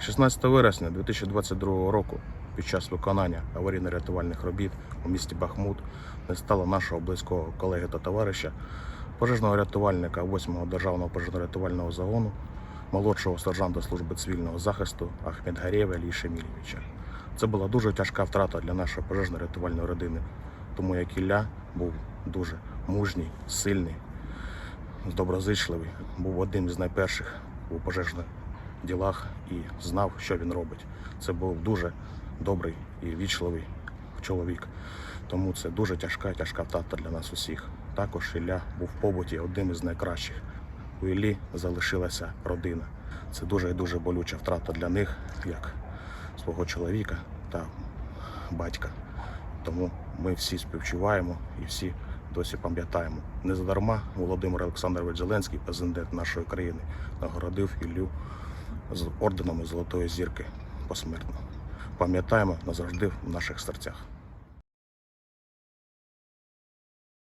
16 вересня 2022 року під час виконання аварійно-рятувальних робіт у місті Бахмут не стало нашого близького колеги та товариша, пожежного рятувальника 8-го державного пожежно-рятувального загону, молодшого сержанта служби цивільного захисту Ахмедгарєва Іллі Шемілєвича. Це була дуже тяжка втрата для нашої пожежно-рятувальної родини, тому як Ілля був дуже мужній, сильний, доброзичливий, був одним з найперших у пожежних ділах і знав, що він робить. Це був дуже добрий і вічливий чоловік. Тому це дуже тяжка, тяжка втрата для нас усіх. Також Ілля був в побуті одним із найкращих. У Іллі залишилася родина. Це дуже і дуже болюча втрата для них, як свого чоловіка та батька. Тому ми всі співчуваємо і всі досі пам'ятаємо. Не задарма Володимир Олександрович Зеленський, президент нашої країни, нагородив Іллю з орденами Золотої зірки посмертно. Пам'ятаємо назавжди в наших серцях.